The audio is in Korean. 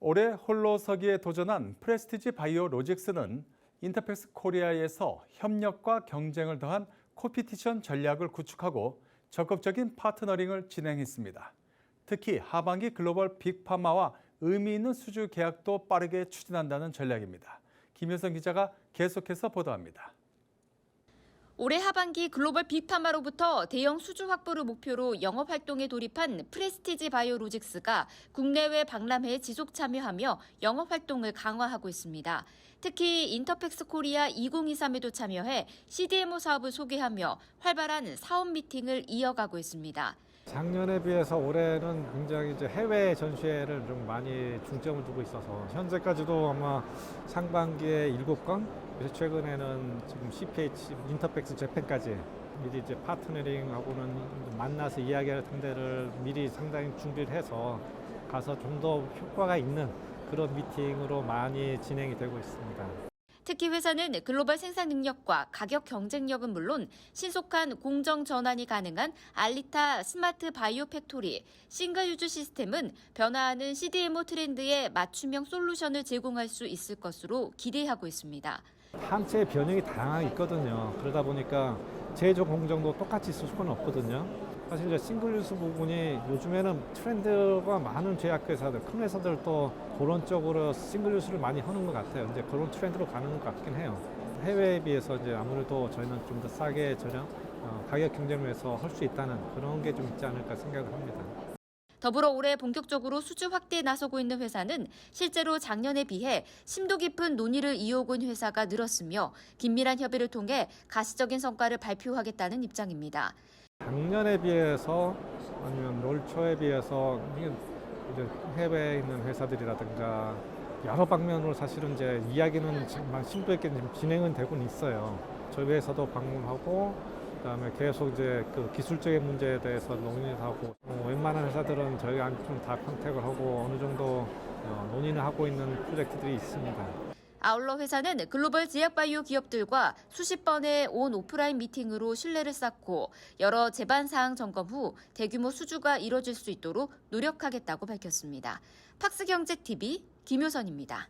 올해 홀로 서기에 도전한 프레스티지 바이오 로직스는 인터팩스 코리아에서 협력과 경쟁을 더한 코피티션 전략을 구축하고 적극적인 파트너링을 진행했습니다. 특히 하반기 글로벌 빅파마와 의미 있는 수주 계약도 빠르게 추진한다는 전략입니다. 김효선 기자가 계속해서 보도합니다. 올해 하반기 글로벌 빅파마로부터 대형 수주 확보를 목표로 영업 활동에 돌입한 프레스티지 바이오로직스가 국내외 박람회에 지속 참여하며 영업 활동을 강화하고 있습니다. 특히 인터팩스 코리아 2023에도 참여해 CDMO 사업을 소개하며 활발한 사업 미팅을 이어가고 있습니다. 작년에 비해서 올해는 굉장히 이제 해외 전시회를 좀 많이 중점을 두고 있어서 현재까지도 아마 상반기에 7건, 그래서 최근에는 지금 CPH 인터팩스 재팬까지 미리 이제 파트너링하고는 만나서 이야기할 텐데를 미리 상당히 준비를 해서 가서 좀 더 효과가 있는 그런 미팅으로 많이 진행이 되고 있습니다. 특히 회사는 글로벌 생산 능력과 가격 경쟁력은 물론 신속한 공정 전환이 가능한 알리타 스마트 바이오 팩토리, 싱글 유즈 시스템은 변화하는 CDMO 트렌드에 맞춤형 솔루션을 제공할 수 있을 것으로 기대하고 있습니다. 항체의 변형이 다양하게 있거든요. 그러다 보니까 제조 공정도 똑같이 있을 수는 없거든요. 사실 이제 싱글 유스 부분이 요즘에는 트렌드가 많은 제약 회사들, 큰 회사들도 그런 쪽으로 싱글 유스를 많이 하는 것 같아요. 이제 그런 트렌드로 가는 것 같긴 해요. 해외에 비해서 이제 아무래도 저희는 좀 더 싸게 전혀 어, 가격 경쟁에서 할 수 있다는 그런 게 좀 있지 않을까 생각을 합니다. 더불어 올해 본격적으로 수주 확대에 나서고 있는 회사는 실제로 작년에 비해 심도 깊은 논의를 이어온 회사가 늘었으며 긴밀한 협의를 통해 가시적인 성과를 발표하겠다는 입장입니다. 작년에 비해서 아니면 올 초에 비해서 이제 해외에 있는 회사들이라든가 여러 방면으로 사실은 이제 이야기는 정말 심도 있게 진행은 되고는 있어요. 저희 회사도 방문하고 그다음에 계속 이제 그 기술적인 문제에 대해서 논의를 하고 어, 웬만한 회사들은 저희가 좀 다 컨택을 하고 어느 정도 어, 논의를 하고 있는 프로젝트들이 있습니다. 아울러 회사는 글로벌 제약바이오 기업들과 수십 번의 온 오프라인 미팅으로 신뢰를 쌓고 여러 제반 사항 점검 후 대규모 수주가 이뤄질 수 있도록 노력하겠다고 밝혔습니다. 팍스경제TV 김효선입니다.